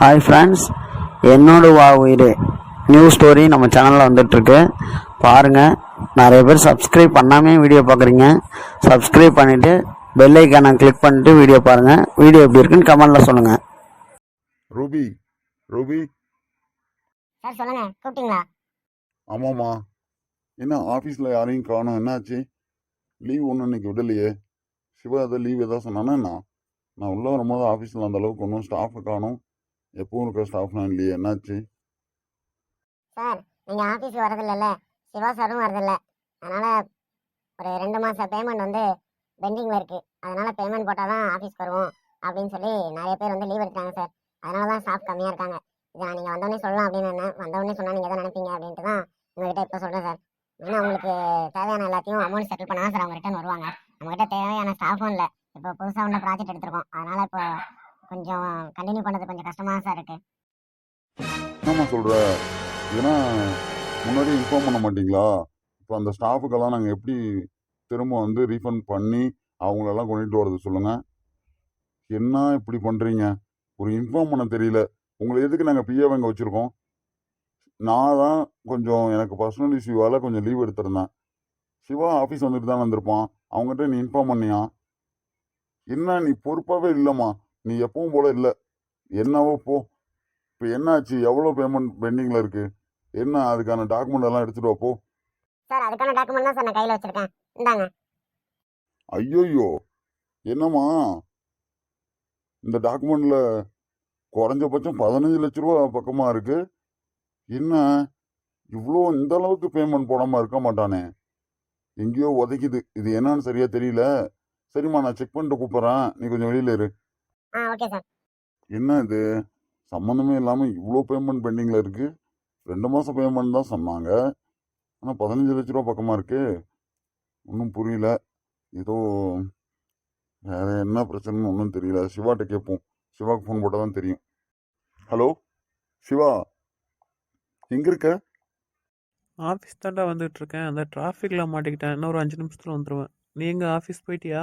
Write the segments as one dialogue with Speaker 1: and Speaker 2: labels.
Speaker 1: Hi friends என்னோட வா உயிர். நியூ ஸ்டோரி நம்ம சேனலில் வந்துட்டுருக்கு. பாருங்கள் நிறைய பேர் சப்ஸ்கிரைப் பண்ணாமே வீடியோ பார்க்குறீங்க. சப்ஸ்கிரைப் பண்ணிவிட்டு பெல் ஐக்கானை கிளிக் பண்ணிட்டு வீடியோ பாருங்கள் வீடியோ எப்படி இருக்குன்னு கமெண்டில் சொல்லுங்கள்
Speaker 2: ரூபி. ரூபி.
Speaker 3: சார் சொல்லுங்க. கூப்பிட்டீங்களா?
Speaker 2: ஆமாம்மா. என்ன ஆஃபீஸில் யாரையும் காணோம். என்னாச்சு? லீவ் ஒன்றும் இன்னைக்கு விடலையே. சிவா எதாவது லீவ் எதாவது சொன்னானா நான் உள்ளே வரும்போது ஆஃபீஸில் அந்த அளவுக்கு ஒன்றும் ஸ்டாஃபை காணோம். எப்பவும் இருக்கிற ஸ்டாஃப்லாம் இல்லையே என்னாச்சு?
Speaker 3: சார் நீங்கள் ஆஃபீஸ் வரதில்லைல்ல சிவா சாரும் வரதில்ல அதனால் ஒரு ரெண்டு மாதம் பேமெண்ட் வந்து பெண்டிங்கில் இருக்குது அதனால் பேமெண்ட் போட்டால் தான் ஆஃபீஸ்க்கு வருவோம் அப்படின்னு சொல்லி நிறைய பேர் வந்து லீவ் எடுத்தாங்க சார். அதனால தான் ஸ்டாஃப் கம்மியாக இருக்காங்க. இதை நான் நீங்கள் வந்தோடனே சொல்லலாம் அப்படின்னு நினைச்சேன். வந்தோடனே சொன்னால் நீங்கள் தான் நினைப்பீங்க அப்படின்ட்டு தான் உங்ககிட்ட இப்போ சொல்கிறேன் சார். ஏன்னா உங்களுக்கு தேவையான எல்லாத்தையும் அமௌண்ட் செட்டில் பண்ணால் சார் அவங்க ரிட்டர்ன் வருவாங்க. நம்மகிட்ட தேவையான ஸ்டாஃபும் இல்லை. இப்போ புதுசாக ஒன்று ப்ராஜெக்ட் எடுத்திருக்கோம். அதனால் இப்போ கொஞ்சம் கண்டினியூ பண்ணது கொஞ்சம் கஷ்டமாக சார் இருக்கு.
Speaker 2: என்னம்மா சொல்கிற ஏன்னா முன்னாடி இன்ஃபார்ம் பண்ண மாட்டீங்களா? இப்போ அந்த ஸ்டாஃபுக்கெல்லாம் நாங்கள் எப்படி திரும்ப வந்து ரீஃபண்ட் பண்ணி அவங்களெல்லாம் கொண்டுட்டு வரது சொல்லுங்கள் என்ன இப்படி பண்ணுறீங்க ஒரு இன்ஃபார்ம் பண்ண தெரியல. உங்களை எதுக்கு நாங்கள் பிஏ வாங்க வச்சுருக்கோம்? நான் தான் கொஞ்சம் எனக்கு பர்சனல் இஷ்யூவால் கொஞ்சம் லீவ் எடுத்திருந்தேன். சிவா ஆஃபீஸ் வந்துட்டு தான் வந்திருப்பான். அவங்ககிட்ட நீ இன்ஃபார்ம் பண்ணியா? என்ன நீ பொறுப்பாகவே இல்லைம்மா. நீ எப்பவும் போல இல்லை. என்னவோ போ. இப்போ என்னாச்சு? எவ்வளோ பேமெண்ட் பெண்டிங்கில் இருக்குது என்ன அதுக்கான டாக்குமெண்ட் எல்லாம் எடுத்துகிட்டு வா போ.
Speaker 3: சார் அதுக்கான டாக்குமெண்ட் தான் சார் நான் கையில் வச்சிருக்கேன். இந்தாங்க.
Speaker 2: ஐயோயோ! என்னம்மா? இந்த டாக்குமெண்ட்ல குறைஞ்சபட்சம் பதினஞ்சு லட்ச ரூபா பக்கமா இருக்கு. என்ன? இவ்வளோ இந்த அளவுக்கு பேமெண்ட் போடாம இருக்க மாட்டானே. எங்கேயோ உதைக்குது. இது என்னன்னு சரியா தெரியல. சரிம்மா நான் செக் பண்ணிட்டு கூப்பிட்றேன். நீ கொஞ்சம் வெளியில இரு.
Speaker 3: ஆ ஓகே சார்
Speaker 2: என்ன இது? சம்மந்தமே இல்லாமல் இவ்வளோ பேமெண்ட் பெண்டிங்கில் இருக்கு. ரெண்டு மாதம் பேமெண்ட் தான் சொன்னாங்க. ஆனால் பதினஞ்சு லட்ச ரூபா பக்கமாக இருக்கு. ஒன்றும் புரியல. ஏதோ வேற என்ன பிரச்சனைன்னு ஒன்றும் தெரியல. சிவாட்ட கேட்போம். சிவாக்கு ஃபோன் போட்டால் தான் தெரியும். ஹலோ சிவா? எங்கே இருக்க?
Speaker 4: ஆஃபீஸ் தாண்டா வந்துட்டு இருக்கேன். அந்த டிராஃபிக்கில் மாட்டிக்கிட்டேன். இன்னும் ஒரு அஞ்சு நிமிஷத்தில் வந்துடுவேன் நீ எங்கே ஆஃபீஸ் போயிட்டியா?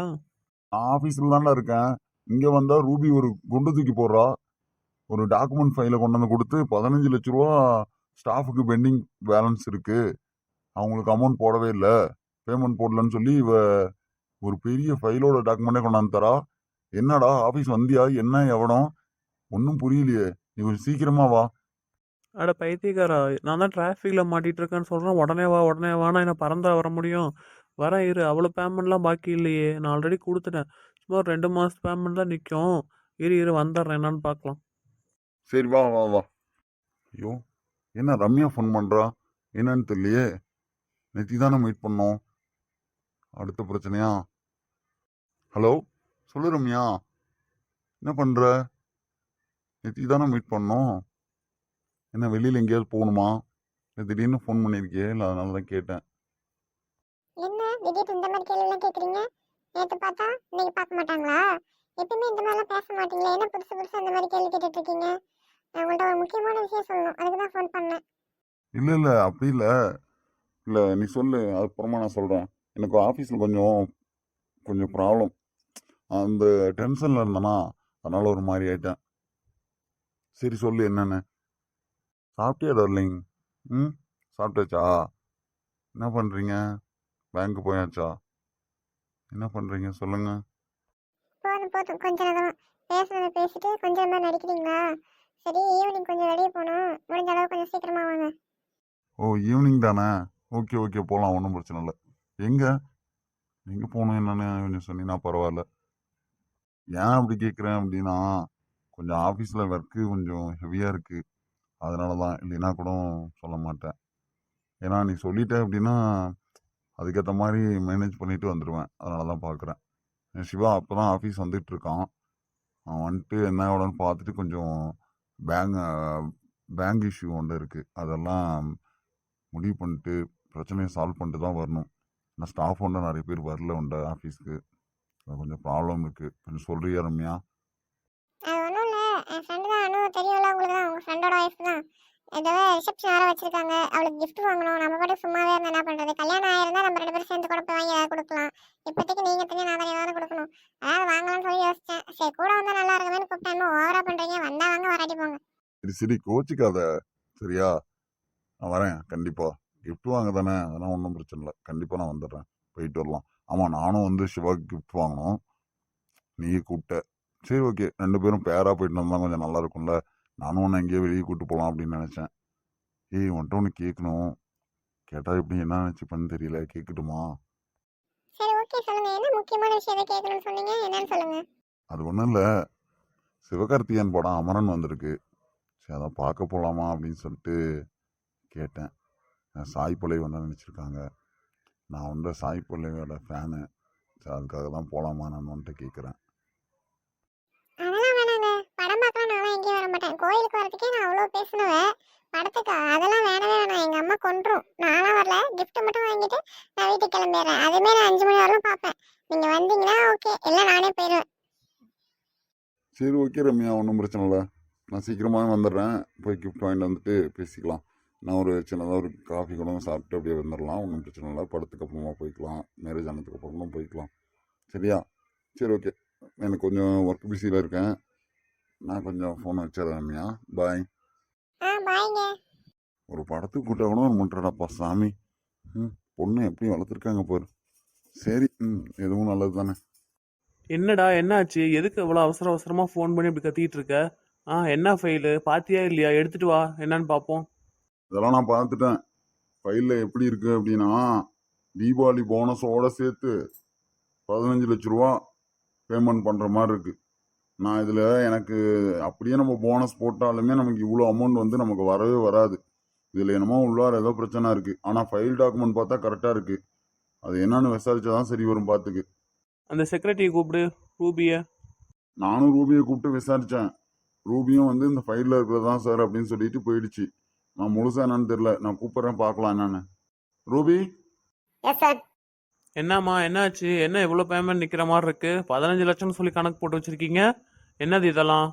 Speaker 2: ஆஃபீஸில் தான்டா இருக்கேன். இங்கே வந்தால் ரூபி ஒரு குண்டு தூக்கி போடுறா. ஒரு டாக்குமெண்ட் ஃபைலை கொண்டு வந்து கொடுத்து பதினஞ்சு லட்ச ரூபா ஸ்டாஃபுக்கு பெண்டிங் பேலன்ஸ் இருக்குது அவங்களுக்கு அமௌண்ட் போடவே இல்லை. பேமெண்ட் போடலன்னு சொல்லி இவ ஒரு பெரிய ஃபைலோட டாக்குமெண்ட்டே கொண்டாந்து தரா. என்னடா ஆஃபீஸ் வந்தியா? என்ன எவனம் ஒன்றும் புரியலையே. நீ கொஞ்சம் சீக்கிரமா வா.
Speaker 4: அட பைத்தியக்காரா நான் தான் டிராஃபிக்கில் மாட்டிகிட்டு இருக்கேன்னு சொல்கிறேன் உடனே வா உடனே வானா என்ன பறந்தா வர முடியும்? வரேன் இரு. அவ்வளோ பேமெண்ட்லாம் பாக்கி இல்லையே. நான் ஆல்ரெடி கொடுத்துட்டேன். ஒரு ரெண்டு மாதம் பேமெண்ட் தான் நிற்கும் இரு இரு வந்துடுறேன் என்னன்னு பார்க்கலாம்
Speaker 2: சரி வா வா வா. ஐயோ என்ன ரம்யா ஃபோன் பண்ணுறா என்னன்னு தெரியலையே நெத்தி தானே மீட் பண்ணோம். அடுத்த பிரச்சனையா? ஹலோ சொல்லு ரம்யா. என்ன பண்ணுற நெத்தி தானே மீட் பண்ணோம். என்ன வெளியில் எங்கேயாவது போகணுமா? இல்லை திடீர்னு ஃபோன் பண்ணியிருக்கியே இல்லை அதனால தான் கேட்டேன்.
Speaker 5: என்ன? திடீர்னு இந்த மாதிரி கேள்விலாம் கேக்குறீங்க? நேத்து பார்த்தா இன்னைக்கு பார்க்க மாட்டாங்களா? எப்பயுமே இந்த மாதிரிலாம் பேச மாட்டீங்களா? என்ன புதுசு புதுசு அந்த மாதிரி கேள்வி கேட்டுட்டு இருக்கீங்க நான் உங்கள்ட்ட ஒரு முக்கியமான விஷயம் சொல்லணும். அதுக்கு தான் ஃபோன் பண்ணேன்.
Speaker 2: இல்லை இல்லை. அப்படி இல்லை. இல்லை நீ சொல்லு. அதுக்கப்புறமா நான் சொல்கிறேன் எனக்கு ஆஃபீஸில் கொஞ்சம் கொஞ்சம் ப்ராப்ளம் அந்த டென்ஷனில் இருந்தேனா அதனால் ஒரு மாதிரி ஆயிட்டேன். சரி சொல்லு என்னென்னு. சாப்பிட்டியா டார்லிங் ம்? சாப்பிட்டாச்சா? என்ன பண்ணுறீங்க பேங்க்கு போயாச்சா? என்ன பண்ணுறீங்க சொல்லுங்கள்
Speaker 5: போதும் போதும். கொஞ்ச நேரம் பேசுனதை பேசிட்டு கொஞ்சம் நேரம் நடிக்கிறீங்களா? சரி ஈவினிங் கொஞ்சம் வெளியே போகணும். முடிஞ்ச அளவு கொஞ்சம் சீக்கிரமா வாங்க.
Speaker 2: ஓ ஈவினிங் தானே? Okay okay. போகலாம் ஒன்றும் பிரச்சனை இல்லை. எங்கே? எங்கே போகணும் என்னன்னு சொன்னீங்கன்னா பரவாயில்ல. ஏன் அப்படி கேட்குறேன் அப்படின்னா கொஞ்சம் ஆஃபீஸில் ஒர்க்கு கொஞ்சம் ஹெவியாக இருக்குது அதனால தான் இல்லைன்னா கூட சொல்ல மாட்டேன். ஏன்னா நீ சொல்லிட்ட அப்படின்னா அதுக்கேற்ற மாதிரி மேனேஜ் பண்ணிட்டு வந்துடுவேன் அதனால தான் பார்க்குறேன் சிவா அப்போ தான் ஆஃபீஸ் வந்துட்டு இருக்கான். அவன் வந்துட்டு என்ன எவ்வளோன்னு பார்த்துட்டு கொஞ்சம் பேங்க் பேங்க் இஷ்யூ ஒன்று இருக்குது அதெல்லாம் முடிவு பண்ணிட்டு பிரச்சனையை சால்வ் பண்ணிட்டு தான் வரணும். ஏன்னா ஸ்டாஃப் ஒன்று நிறைய பேர் வரல உண்டு ஆஃபீஸ்க்கு கொஞ்சம் ப்ராப்ளம் இருக்குது கொஞ்சம் சொல்கிறியா ரம்யா?
Speaker 5: அது ஒன்றும் இல்லை. என் ஃப்ரெண்டு தான். அனு தெரியும்ல உங்களுக்கு தான். உங்கள் ஃப்ரெண்டோட ஒய்ஃப் தான். ஏதோ ரிசப்ஷன் வேறு வச்சுருக்காங்க. அவளுக்கு கிஃப்ட் வாங்கணும். நம்ம கூட சும்மாவே இருந்தால் என்ன பண்ணுறது கல்யாணம் ஆயிருந்தால் நம்ம ரெண்டு பேரும் சேர்ந்து கூட போய் வாங்கி ஏதாவது கொடுக்கலாம். இப்போதைக்கு நீங்கள் தனியாக நான் தனியாக கொடுக்கணும். அதாவது வாங்கலாம்னு சொல்லி யோசித்தேன் சரி கூட வந்தால் நல்லா இருக்குமேனு கூப்பிட்டேன் இன்னும் ஓவரா பண்ணுறீங்க வந்தால் வாங்க வராட்டி போங்க.
Speaker 2: சரி சரி கோச்சிக்காத. சரியா? நான் வரேன். கண்டிப்பாக கிஃப்ட் வாங்க தானே. அதெல்லாம் ஒன்றும் பிரச்சனை இல்லை. கண்டிப்பாக நான் வந்துடுறேன். போயிட்டு வரலாம். ஆமாம் நானும் வந்து சிவாக்கு கிஃப்ட் வாங்கணும். நீயே கூப்பிட்ட. சரி ஓகே ரெண்டு பேரும் பேராக போயிட்டு வந்தால் கொஞ்சம் நல்லா இருக்கும்ல? நானும் உன்னை எங்கேயோ வெளியே கூட்டு போகலாம் அப்படின்னு நினைச்சேன். ஏய் உன்கிட்ட ஒன்று கேட்கணும். கேட்டா எப்படி என்ன நினச்சிப்பேன்னு தெரியல கேட்கட்டுமா?
Speaker 5: சரி ஓகே சொல்லுங்க. என்ன முக்கியமான விஷயத்தை கேட்கணும்னு சொன்னீங்க? என்னன்னு சொல்லுங்க.
Speaker 2: அது ஒன்றும் இல்லை. சிவகார்த்திகேயன் படம் அமரன் வந்திருக்கு. சரி அதான் பார்க்க போகலாமா அப்படின்னு சொல்லிட்டு கேட்டேன். சாய் பல்லவி வந்து நினச்சிருக்காங்க. நான் வந்து சாய் பல்லவியோட ஃபேனு சரி அதுக்காக தான் போகலாமா நான் வந்துட்டு கேட்குறேன்
Speaker 5: அதெல்லாம் வேணாங்க படம் பார்க்கலாம் நான்லாம் எங்கேயும் கோயிலுக்கு வரதுக்கே நான் அவ்வளோ பேசணுவேன் படத்துக்கு அதெல்லாம் வேணவே வேணாம். எங்கள் அம்மா கொன்றும். நானும் வரல. கிஃப்ட் மட்டும் வாங்கிட்டு நான் வீட்டுக்கு கிளம்பிடுறேன். அதுவுமே நான் அஞ்சு மணி வரலும் பார்ப்பேன். நீங்கள் வந்தீங்கன்னா ஓகே இல்லை நானே போயிடுவேன்.
Speaker 2: சரி ஓகே ரம்யா. ஒன்றும் பிரச்சனை இல்லை. நான் சீக்கிரமாக வந்துடுறேன். போய் கிஃப்ட் வாங்கிட்டு வந்துட்டு பேசிக்கலாம். நான் ஒரு சின்னதாக ஒரு காஃபி கூட சாப்பிட்டு அப்படியே வந்துடலாம். ஒன்றும் பிரச்சனை இல்லை. படத்துக்கு அப்புறமா போய்க்கலாம். மேரேஜ் ஆனதுக்கு அப்புறமா போய்க்கலாம். சரியா? சரி ஓகே எனக்கு கொஞ்சம் ஒர்க் பிஸியில் இருக்கேன். நான் கொஞ்சம் ஃபோனை வச்சிடறேன் ரம்யா. பாய்
Speaker 5: ஆ பாய்ங்க
Speaker 2: ஒரு படத்துக்கு கூட்ட கூட ஒரு முட்டுறடாப்பா சாமி. ம் பொண்ணு எப்படி வளர்த்துருக்காங்க பாரு. சரி ம் எதுவும் நல்லது தானே
Speaker 4: என்னடா என்னாச்சு? எதுக்கு இவ்வளோ அவசர அவசரமா ஃபோன் பண்ணி இப்படி கத்திட்டு இருக்க? ஆ என்ன ஃபைலு பாத்தியா இல்லையா? எடுத்துட்டு வா. என்னன்னு பார்ப்போம்
Speaker 2: இதெல்லாம் நான் பார்த்துட்டேன். ஃபைலில் எப்படி இருக்கு அப்படின்னா தீபாவளி போனஸோட சேர்த்து பதினஞ்சு லட்ச ரூபா பேமெண்ட் பண்ணுற மாதிரி இருக்கு. நான் இதில் எனக்கு அப்படியே நம்ம போனஸ் போட்டாலுமே நமக்கு இவ்வளோ அமௌண்ட் வந்து நமக்கு வரவே வராது. இதில் என்னமோ உள்ளார ஏதோ பிரச்சனை இருக்கு. ஆனால் ஃபைல் டாக்குமெண்ட் பார்த்தா கரெக்டாக இருக்கு. அது என்னன்னு விசாரிச்சா தான் சரி வரும் பார்த்துக்கு
Speaker 4: அந்த செக்ரட்டரியை கூப்பிடு ரூபியை.
Speaker 2: நானும் ரூபியை கூப்பிட்டு விசாரித்தேன் ரூபியும் வந்து இந்த ஃபைலில் இருக்கிறது தான் சார் அப்படின்னு சொல்லிட்டு போயிடுச்சு. நான் முழுசா என்னன்னு தெரியல. நான் கூப்பிட்றேன் பார்க்கலாம் என்னன்னு. ரூபி?
Speaker 3: எஸ் சார்
Speaker 4: என்னம்மா என்னாச்சு? என்ன இவ்வளோ பேமெண்ட் நிற்கிற மாதிரி இருக்கு? பதினஞ்சு லட்சம்னு சொல்லி கணக்கு போட்டு வச்சிருக்கீங்க. என்னது இதெல்லாம்?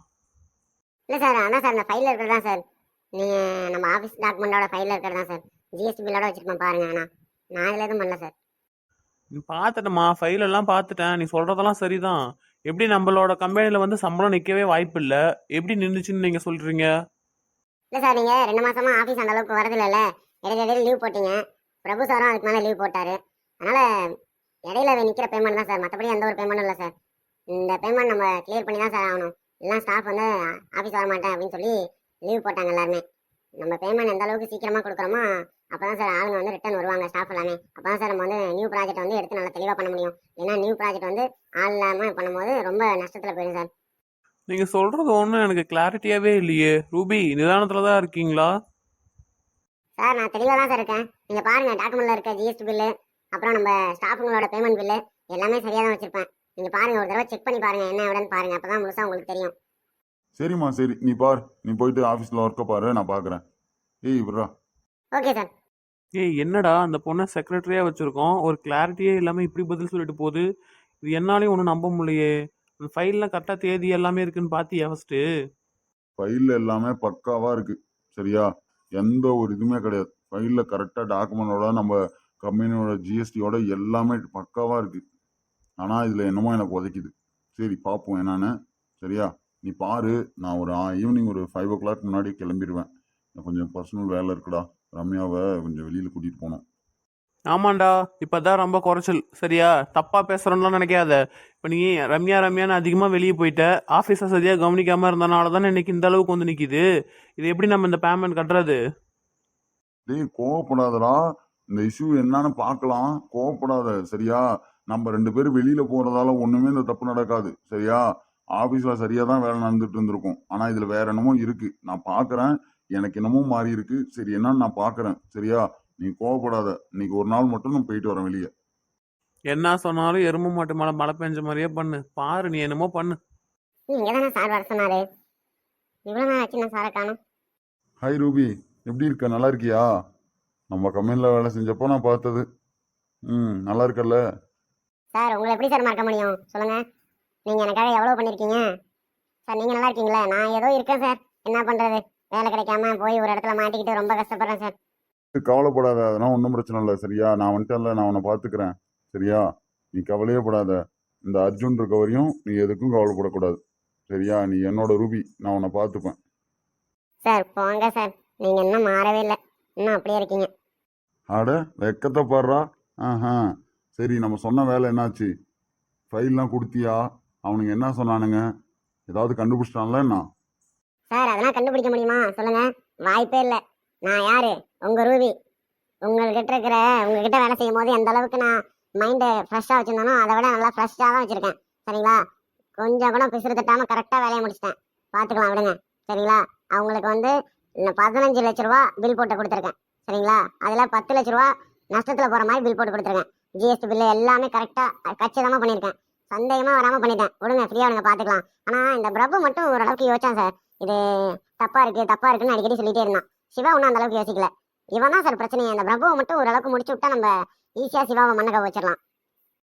Speaker 3: இல்லை சார் அதான் சார் இந்த ஃபைலில் இருக்கிறது தான் சார். நீங்கள் நம்ம ஆஃபீஸ் டாக்குமெண்ட்டோட ஃபைலில் இருக்கிறது தான் சார். ஜிஎஸ்டி பில்லோட வச்சுருப்பேன் பாருங்க ஆனால் நான் இதில் எதுவும் பண்ணல சார்.
Speaker 4: நீ பார்த்துட்டேம்மா ஃபைல் எல்லாம் பார்த்துட்டேன் நீ சொல்றதெல்லாம் சரிதான். எப்படி நம்மளோட கம்பெனியில் வந்து சம்பளம் நிற்கவே வாய்ப்பு இல்லை எப்படி நின்றுச்சுன்னு நீங்கள் சொல்றீங்க?
Speaker 3: இல்லை சார் நீங்கள் ரெண்டு மாசமா ஆஃபீஸ் அந்த அளவுக்கு வரதில்லைல்ல இடையில இடையில லீவ் போட்டீங்க. பிரபு சாரும் அதுக்கு மேலே லீவ் போட்டார். அதனால் இடையில நிற்கிற பேமெண்ட் தான் சார். மற்றபடி எந்த ஒரு பேமெண்ட்டும் இல்லை சார். இந்த பேமெண்ட் நம்ம கிளியர் பண்ணி தான் சார் ஆகணும். எல்லாம் ஸ்டாஃப் வந்து ஆஃபீஸ் வர மாட்டேன் அப்படின்னு சொல்லி லீவ் போட்டாங்க எல்லாருமே. நம்ம பேமெண்ட் எந்த அளவுக்கு சீக்கிரமாக கொடுக்குறோமோ அப்போ தான் சார் ஆளுங்க வந்து ரிட்டர்ன் வருவாங்க ஸ்டாஃப் எல்லாமே. அப்போ தான் சார் நம்ம வந்து நியூ ப்ராஜெக்ட் வந்து எடுத்து நல்லா தெளிவாக பண்ண முடியும். ஏன்னா நியூ ப்ராஜெக்ட் வந்து ஆள் இல்லாமல் பண்ணும்போது ரொம்ப நஷ்டத்தில் போயிடும் சார்
Speaker 4: நீங்கள் சொல்றது ஒன்றும் எனக்கு கிளாரிட்டியாவே இல்லையே. ரூபி நிதானத்தில் தான் இருக்கீங்களா?
Speaker 3: சார் நான் தெளிவாக தான் சார் இருக்கேன். நீங்கள் பாருங்கள் டாக்குமெண்ட்டில் இருக்க ஜிஎஸ்டி பில்லு அப்புறம் நம்ம ஸ்டாஃபுங்களோட பேமெண்ட் பில்லு எல்லாமே சரியாக தான் வச்சுருப்பேன். நீங்கள் பாருங்கள் ஒரு தடவை செக் பண்ணி பாருங்கள் என்ன எவ்வளோன்னு பாருங்கள் அப்போ தான் முழுசாக உங்களுக்கு தெரியும்.
Speaker 2: சரிம்மா சரி நீ பார் நீ போயிட்டு ஆஃபீஸில் ஒர்க்கை பாரு நான் பார்க்குறேன் ஏய் விட்றா.
Speaker 3: ஓகே சார்
Speaker 4: ஏய் என்னடா அந்த பொண்ணை செக்ரட்டரியாக வச்சுருக்கோம் ஒரு கிளாரிட்டியே இல்லாமல் இப்படி பதில் சொல்லிட்டு போகுது. இது என்னாலையும் ஒன்றும் நம்ப முடியலையே. அந்த ஃபைலில் கரெக்டாக தேதி எல்லாமே இருக்குன்னு பார்த்தியா ஃபஸ்ட்டு
Speaker 2: ஃபைலில் எல்லாமே பக்காவாக இருக்கு சரியா? எந்த ஒரு இதுவுமே கிடையாது. ஃபைலில் கரெக்டாக டாக்குமெண்டோட நம்ம கம்பெனியோட ஜிஎஸ்டியோட எல்லாமே பக்காவாக இருக்கு. ஆனால் இதில் என்னமோ எனக்கு உதைக்குது. சரி பார்ப்போம் என்னன்னு. சரியா? நீ பாரு. நான் ஒரு ஈவினிங் ஒரு ஃபைவ் ஓ கிளாக் முன்னாடி கிளம்பிடுவேன் கொஞ்சம் பர்சனல் வேலை இருக்குடா. ரம்யாவை கொஞ்சம் வெளியில் கூட்டிகிட்டு போகணும்
Speaker 4: ஆமாண்டா. இப்பதான் ரொம்ப குறைச்சல். சரியா? தப்பா பேசுறோம்லாம் நினைக்காத. இப்போ நீ ரம்யா ரம்யான்னு அதிகமாக வெளியே போயிட்ட. ஆஃபீஸை சரியாக கவனிக்காம இருந்தனால தானே இன்னைக்கு இந்த அளவுக்கு வந்து நிற்கிது இது எப்படி நம்ம இந்த பேமெண்ட் கட்டுறது?
Speaker 2: டேய் கோவப்படாதடா. இந்த இஷ்யூ என்னன்னு பார்க்கலாம். கோவப்படாத. சரியா? நம்ம ரெண்டு பேரும் வெளியில போறதால ஒண்ணுமே இந்த தப்பு நடக்காது. சரியா? ஆபீஸ்ல சரியா தான் வேலை நடந்துட்டு இருந்திருக்கும். ஆனா இதுல வேற என்னமோ இருக்கு. நான் பாக்குறேன். எனக்கு என்னமோ மாறி இருக்கு. சரி என்னன்னு நான் பாக்குறேன். சரியா? நீ கோவப்படாத. இன்னைக்கு ஒரு நாள் மட்டும் நான் போயிட்டு வரேன் வெளியே.
Speaker 4: என்ன சொன்னாலும் எறும்பு மாட்டு மழை மழை பெஞ்ச மாதிரியே பண்ணு. பாரு நீ என்னமோ பண்ணு.
Speaker 3: நீங்கள் தானே சார் வர சொன்னார்? இவ்வளோ நாள் ஆச்சு நான் சாரை காணும்.
Speaker 2: ஹாய் ரூபி எப்படி இருக்க? நல்லா இருக்கியா? நம்ம கம்பெனியில் வேலை செஞ்சப்போ நான் பார்த்தது. ம் நல்லா இருக்கல்ல?
Speaker 3: சார் உங்களை எப்படி சார் மறக்க முடியும்? சொல்லுங்கள் நீங்கள் எனக்காக எவ்வளோ பண்ணியிருக்கீங்க சார் நீங்கள் நல்லா இருக்கீங்களா? நான் ஏதோ இருக்கேன் சார். என்ன பண்ணுறது வேலை கிடைக்காம போய் ஒரு இடத்துல மாட்டிக்கிட்டு ரொம்ப கஷ்டப்படுறேன் சார்.
Speaker 2: கவலைப்படாத. அதெல்லாம் ஒன்றும் பிரச்சனை இல்லை சரியா? நான் வந்துட்டேன்ல நான் உன்னை பார்த்துக்கிறேன் சரியா? நீ கவலையே படாத. இந்த அர்ஜுன் இருக்க வரையும் நீ எதுக்கும் கவலைப்படக்கூடாது சரியா? நீ என்னோட ரூபி நான் உன்னை பார்த்துப்பேன்.
Speaker 3: சார் போங்க சார். நீங்க இன்னும் மாறவே இல்லை. இன்னும் அப்படியே இருக்கீங்க.
Speaker 2: அட வெக்கத்தை பாடுறா? ஆஹா. சரி நம்ம சொன்ன வேலை என்னாச்சு? ஃபைல்லாம் கொடுத்தியா? அவனுங்க என்ன சொன்னானுங்க? ஏதாவது கண்டுபிடிச்சிட்டான்ல என்ன?
Speaker 3: சார் அதெல்லாம் கண்டுபிடிக்க முடியுமா? சொல்லுங்க. வாய்ப்பே இல்லை. நான் யாரு? உங்க ரூபி. உங்ககிட்ட இருக்கிற உங்ககிட்ட வேலை செய்யும் போது எந்த அளவுக்கு நான் மைண்டை ஃப்ரெஷ்ஷாக வச்சுருந்தானோ அதை விட நல்லா ஃப்ரெஷ்ஷாக தான் வச்சிருக்கேன். சரிங்களா? கொஞ்சம் கூட பிசுறு தட்டாம கரெக்டாக வேலையை முடிச்சிட்டேன். பார்த்துக்கலாம் விடுங்க. சரிங்களா? அவங்களுக்கு வந்து நான் பதினஞ்சு லட்ச ரூபா பில் போட்டு கொடுத்துருக்கேன். சரிங்களா? அதில் பத்து லட்ச ரூபா நஷ்டத்தில் போகிற மாதிரி பில் போட்டு கொடுத்துருக்கேன். ஜிஎஸ்டி பில்லு எல்லாமே கரெக்டாக கச்சிதமாக பண்ணியிருக்கேன் சந்தேகமாக வராமல் பண்ணிட்டேன். விடுங்க ஃப்ரீயாக விடுங்க பார்த்துக்கலாம் ஆனால் இந்த பிரபு மட்டும் ஓரளவுக்கு யோசிச்சான் சார் இது தப்பா இருக்கு தப்பா இருக்குன்னு அடிக்கடி சொல்லிட்டே இருந்தான். சிவா ஒன்றும் அந்த அளவுக்கு யோசிக்கல. இவன் தான் சார் பிரச்சனையே. அந்த பிரபுவை மட்டும் ஓரளவுக்கு முடிச்சு விட்டா நம்ம ஈஸியா சிவாவை மண்ணக்க வச்சிடலாம்.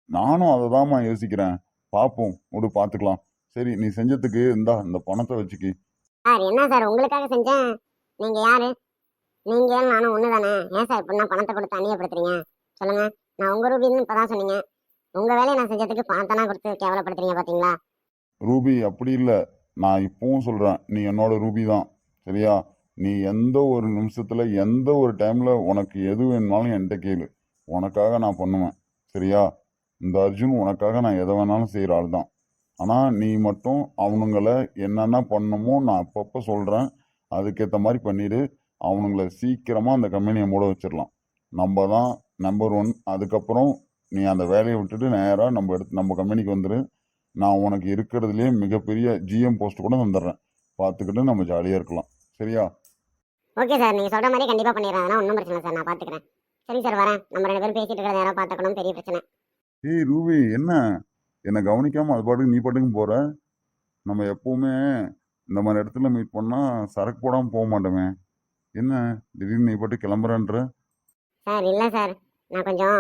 Speaker 2: நானும் அதை தான்மா யோசிக்கிறேன். பார்ப்போம் விடு பார்த்துக்கலாம் சரி நீ செஞ்சதுக்கு இந்தா இந்த பணத்தை வச்சுக்கி.
Speaker 3: சார் என்ன சார் உங்களுக்காக செஞ்சேன். நீங்க யாரு? நீங்க நானும் ஒண்ணு தானே ஏன் சார் இப்படி நான் பணத்தை கொடுத்து அந்நியப்படுத்துறீங்க? சொல்லுங்க. நான் உங்க ரூபின்னு இப்பதான் சொன்னீங்க. உங்க வேலையை நான் செஞ்சதுக்கு பணத்தை கொடுத்து கேவலப்படுத்துறீங்க பாத்தீங்களா?
Speaker 2: ரூபி அப்படி இல்லை. நான் இப்பவும் சொல்கிறேன் நீ என்னோட ரூபி தான் சரியா? நீ எந்த ஒரு நிமிஷத்தில் எந்த ஒரு டைமில் உனக்கு எது வேணுனாலும் என்கிட்ட கேளு. உனக்காக நான் பண்ணுவேன் சரியா? இந்த அர்ஜுன் உனக்காக நான் எதை வேணாலும் செய்கிற ஆள் தான். ஆனால் நீ மட்டும் அவனுங்களை என்னென்ன பண்ணணுமோ நான் அப்பப்போ சொல்கிறேன் அதுக்கேற்ற மாதிரி பண்ணிடு. அவனுங்கள சீக்கிரமாக அந்த கம்பெனியை மூட வச்சிடலாம். நம்ம தான் நம்பர் ஒன் அதுக்கப்புறம் நீ அந்த வேலையை விட்டுட்டு நேராக நம்ம எடுத்து நம்ம கம்பெனிக்கு வந்துடு நான் உனக்கு இருக்கிறதுலே மிகப்பெரிய ஜிஎம் போஸ்ட் கூட தந்துடுறேன். பார்த்துக்கிட்டு நம்ம ஜாலியாக இருக்கலாம். சரியா?
Speaker 3: ஓகே சார் நீங்க சொல்ற மாதிரி கண்டிப்பா பண்ணிடுறேன் அதெல்லாம் ஒன்றும் பிரச்சனை சார் நான் பாத்துக்கிறேன் சரி சார் வரேன். நம்ம ரெண்டு பேரும் பேசிட்டு இருக்கிற நேரம் பார்த்துக்கணும் பெரிய பிரச்சனை.
Speaker 2: ஏய் ரூபி என்ன? என்னை கவனிக்காமல் அது பாட்டுக்கு நீ பாட்டுக்கும் போகிற நம்ம எப்போவுமே இந்த மாதிரி இடத்துல மீட் பண்ணால் சரக்கு போடாமல் போக மாட்டோமே. என்ன? திடீர்னு நீ பாட்டு கிளம்புறன்ற?
Speaker 3: சார் இல்லை சார். நான் கொஞ்சம்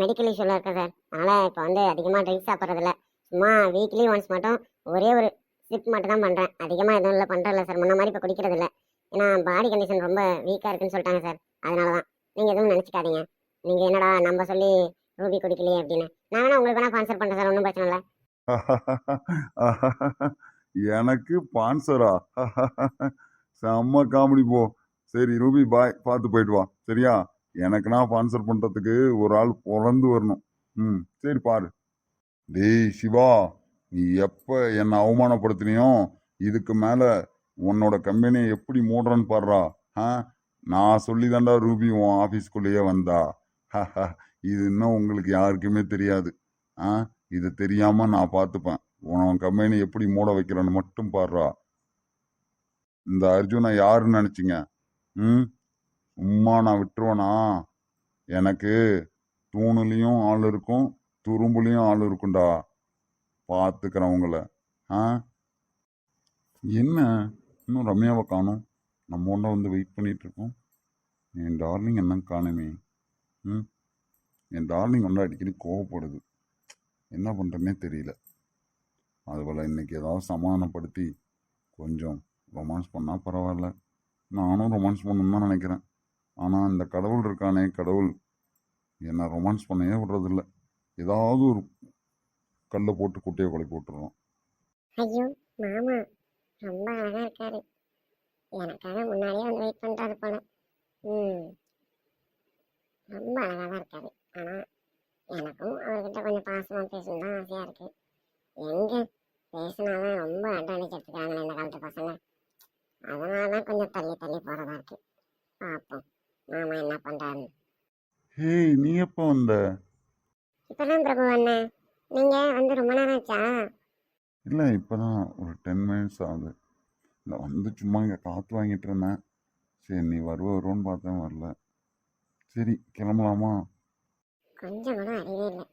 Speaker 3: மெடிக்கல் இஷ்யூவில் இருக்கேன் சார். அதனால் இப்போ வந்து அதிகமாக ட்ரிங்க்ஸ் சாப்பிட்றதில்ல. சும்மா வீக்லி ஒன்ஸ் மட்டும் ஒரே ஒரு சிப் மட்டும் தான் பண்ணுறேன் அதிகமாக எதுவும் இல்லை பண்ணுறதில்ல சார். முன்ன மாதிரி இப்போ குடிக்கிறதில்ல. ஏன்னா பாடி கண்டிஷன் ரொம்ப வீக்காக இருக்குன்னு சொல்லிட்டாங்க சார். அதனால தான். நீங்கள் எதுவும் நினச்சிக்காதீங்க. நீங்கள் என்னடா நம்ம சொல்லி ரூபி குடிக்கலையே அப்படின்னு. நான் வேணா உங்களுக்கு வேணா ஸ்பான்சர் பண்ணுறேன் சார். ஒன்றும் பிரச்சனை இல்லை.
Speaker 2: எனக்கு பான்சரா செம்ம காமெடி போ. சரி ரூபி பாய் பார்த்து போயிட்டு வா. சரியா? எனக்கு நான் ஸ்பான்சர் பண்ணுறதுக்கு ஒரு ஆள் பிறந்து வரணும். ம் சரி பாரு. டேய் சிவா நீ எப்போ என்னை அவமானப்படுத்தினியோ இதுக்கு மேலே உன்னோட கம்பெனியை எப்படி மூடுறன்னு பாடுறா ஆ நான் சொல்லி தாண்டா ரூபி உன் ஆஃபீஸ்க்குள்ளேயே வந்தா. இது இன்னும் உங்களுக்கு யாருக்குமே தெரியாது. ஆ இது தெரியாமல் நான் பார்த்துப்பேன். உன் கம்பெனி எப்படி மூட வைக்கிறேன்னு மட்டும் பாடுறா இந்த அர்ஜுனை யாருன்னு நினச்சிங்க? ம்? உம்மா நான் விட்டுருவேனா? எனக்கு தூணுலேயும் ஆள் இருக்கும் துரும்புலேயும் ஆள் இருக்கும்டா. பார்த்துக்கிறேன் உங்களை ஆ? என்ன? இன்னும் ரம்யாவை காணும். நம்ம ஒன்றை வந்து வெயிட் பண்ணிகிட்ருக்கோம் இருக்கோம் என் டார்லிங் என்ன காணுமே? ம்? என் டார்லிங் ஒன்றா அடிக்கடி கோவப்படுது. என்ன பண்ணுறேன்னே தெரியல. அதுபோல் இன்னைக்கு ஏதாவது சமாதானப்படுத்தி கொஞ்சம் ரொமான்ஸ் பண்ணால் பரவாயில்ல. நானும் ரொமான்ஸ் பண்ணணும்னு தான் நினைக்கிறேன். ஆனால் இந்த கடவுள் இருக்கானே கடவுள். என்னை ரொமான்ஸ் பண்ணவே விடுறதில்ல. ஏதாவது ஒரு கல்லை போட்டு குட்டையை குழப்பி விட்டுறோம்
Speaker 3: ஐயோ மாமா ரொம்ப அழகாக இருக்காரு. எனக்காக முன்னாடியே வந்து வெயிட் பண்ணுறாரு போல. ம். ரொம்ப அழகாக தான் இருக்காரு. ஆனால் எனக்கும் அவர்கிட்ட கொஞ்சம் பாசமாக பேசணும் தான் ஆசையாக இருக்கு. எங்கே பேசினாதான் ரொம்ப அட்வான்டேஜ் எடுத்துக்கிறாங்களே இந்த காலத்து பசங்க. அதனால தான் கொஞ்சம் தள்ளி தள்ளி போகிறதா இருக்கு. பார்ப்போம் மாமா என்ன பண்றாருன்னு
Speaker 2: ஹேய் நீ எப்போ வந்த?
Speaker 3: இப்பதான் பிரபு அண்ணன் நீங்க வந்து ரொம்ப நேரம் ஆச்சா?
Speaker 2: இல்லை இப்போ தான் ஒரு டென் மினிட்ஸ் ஆகுது. இல்லை வந்து சும்மா இங்கே காற்று வாங்கிட்டு இருந்தேன். சரி நீ வருவ வருவோன்னு பார்த்தேன் வரல. சரி கிளம்பலாமா?
Speaker 3: கொஞ்சம் கூட அறிவே இல்லை.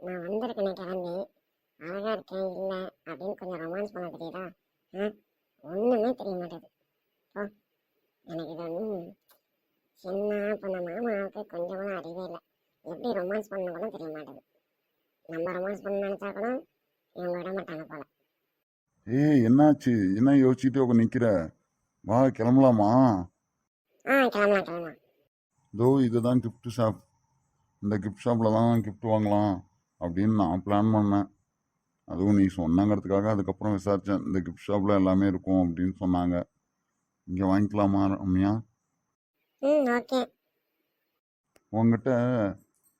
Speaker 3: நான் வந்திருக்கேனே கிளம்பி. அழகா இருக்கேன் இல்லை அப்படின்னு கொஞ்சம் ரொமான்ஸ் பண்ண தெரியுதா? ஆ ஒன்றுமே தெரிய மாட்டேது ஓ எனக்கு இது வந்து சின்ன பண்ண மாமாவுக்கு கொஞ்சம் கூட அறிவே இல்லை. எப்படி ரொமான்ஸ் பண்ண கூட தெரிய மாட்டேது நம்ம ரொமான்ஸ் பண்ண நினச்சா கூட இவங்க விட மாட்டாங்க போல.
Speaker 2: ஏய் என்னாச்சு? என்ன யோசிச்சுட்டு உட்காந்து நிற்கிற வா கிளம்பலாமா?
Speaker 3: ஆ கிளம்பலாம் கிளம்பலாம்.
Speaker 2: இதோ இதுதான் gift ஷாப் இந்த கிஃப்ட் ஷாப்பில் தான் gift வாங்கலாம் அப்படின்னு நான் பிளான் பண்ணேன். அதுவும் நீ சொன்னாங்கிறதுக்காக அதுக்கப்புறம் விசாரித்தேன் இந்த கிஃப்ட் ஷாப்பில் எல்லாமே இருக்கும் அப்படின்னு சொன்னாங்க. இங்கே வாங்கிக்கலாமா ரம்யா?
Speaker 3: ம் ஓகே.
Speaker 2: உங்ககிட்ட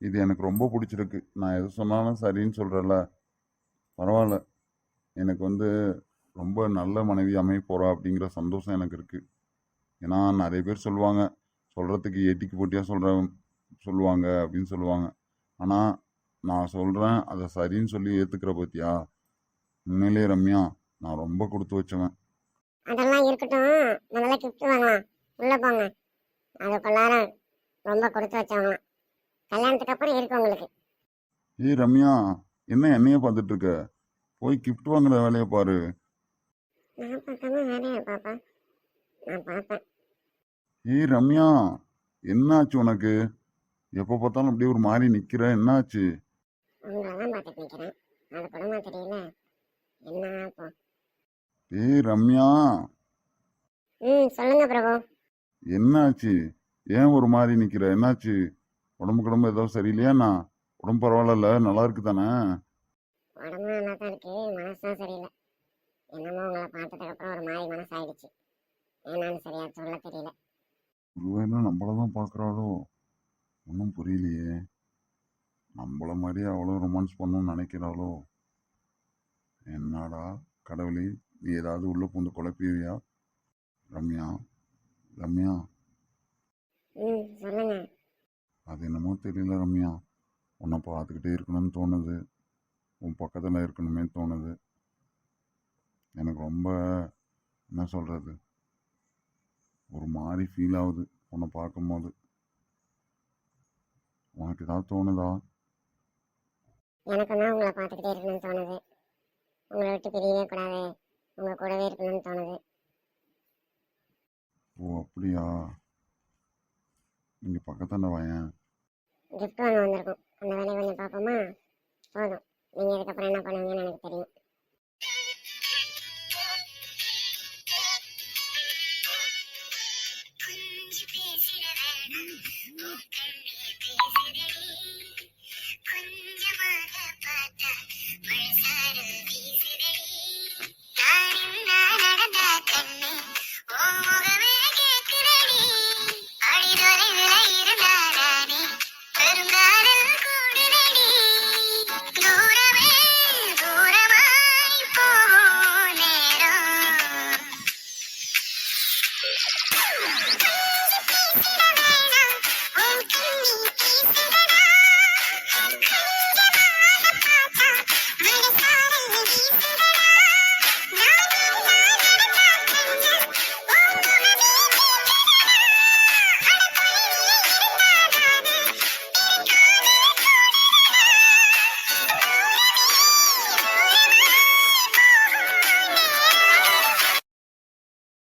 Speaker 2: இது எனக்கு ரொம்ப பிடிச்சிருக்கு. நான் எது சொன்னாலும் சரின்னு சொல்கிறல பரவாயில்ல. எனக்கு வந்து ரொம்ப நல்ல மனைவி அமைய போகிறா அப்படிங்கிற சந்தோஷம் எனக்கு இருக்குது ஏன்னா நிறைய பேர் சொல்லுவாங்க சொல்கிறதுக்கு ஏட்டிக்கு போட்டியாக சொல்கிற சொல்லுவாங்க அப்படின்னு சொல்லுவாங்க. ஆனால் நான் சொல்கிறேன் அதை சரின்னு சொல்லி ஏற்றுக்கிற பத்தியா? உண்மையிலே ரம்யா நான் ரொம்ப கொடுத்து வச்சவன்.
Speaker 3: அதெல்லாம் இருக்கட்டும். முதல்ல கிஃப்ட் வாங்கலாம். உள்ள போங்க. அதுக்குள்ளார ரொம்ப கொடுத்து வச்சவங்களாம். கல்யாணத்துக்கு அப்புறம் இருக்கு உங்களுக்கு.
Speaker 2: ஏய் ரம்யா என்ன என்னைய பார்த்துட்டு இருக்க போய் gift வாங்குற வேலையை பாரு.
Speaker 3: நான் பார்க்காம வேலையா பாப்பா? நான் பார்ப்பேன்.
Speaker 2: ஏய் ரம்யா என்னாச்சு உனக்கு? எப்போ பார்த்தாலும் அப்படியே ஒரு மாதிரி நிற்கிற என்னாச்சு?
Speaker 3: உங்களை தான் பார்த்துட்டு நிற்கிறேன் அது கூடமா தெரியல. என்ன
Speaker 2: ஏய் ரம்யா.
Speaker 3: ம் சொல்லுங்க பிரபு.
Speaker 2: என்னாச்சு? ஏன் ஒரு மாதிரி நிற்கிற என்னாச்சு? உடம்பு கிடம்பு ஏதோ சரியில்லையாண்ணா உடம்பு பரவாயில்ல நல்லா இருக்கு தானே?
Speaker 3: உடம்பு நல்லா தான் இருக்கு. மனசு தான் சரியில்லை. என்னமோ உங்களை பார்த்ததுக்கு அப்புறம் ஒரு மாதிரி மனசு ஆயிடுச்சு என்னன்னு சரியா சொல்ல தெரியல.
Speaker 2: ஒருவேளை நம்மள தான் பார்க்குறாளோ? ஒன்றும் புரியலையே. நம்மள மாதிரியே அவ்வளோ ரொமான்ஸ் பண்ணணும்னு நினைக்கிறாளோ? என்னடா கடவுளே நீ ஏதாவது உள்ள பூந்து குழப்பியா ரம்யா? ரம்யா.
Speaker 3: ம் சொல்லுங்க.
Speaker 2: அது என்னமோ தெரியல ரம்யா. உன்னை பார்த்துக்கிட்டே இருக்கணும்னு தோணுது. உன் பக்கத்தில் இருக்கணுமே தோணுது. எனக்கு ரொம்ப என்ன சொல்கிறது ஒரு மாதிரி ஃபீல் ஆகுது உன்னை பார்க்கும்போது. உனக்கு ஏதாவது தோணுதா?
Speaker 3: எனக்கும் தான் உங்களை பார்த்துக்கிட்டே இருக்கணும்னு தோணுது. உங்களை விட்டு பிரியவே கூடாது. உங்க கூடவே இருக்கணும்னு தோணுது.
Speaker 2: ஓ அப்படியா? இங்கே பக்கத்தாண்ட வாயேன்.
Speaker 3: Gift வாங்க வந்திருக்கோம். அந்த வேலையை கொஞ்சம் பார்ப்போமா? போதும். நீங்கள் இதுக்கப்புறம் என்ன பண்ணுவீங்கன்னு எனக்கு தெரியும்.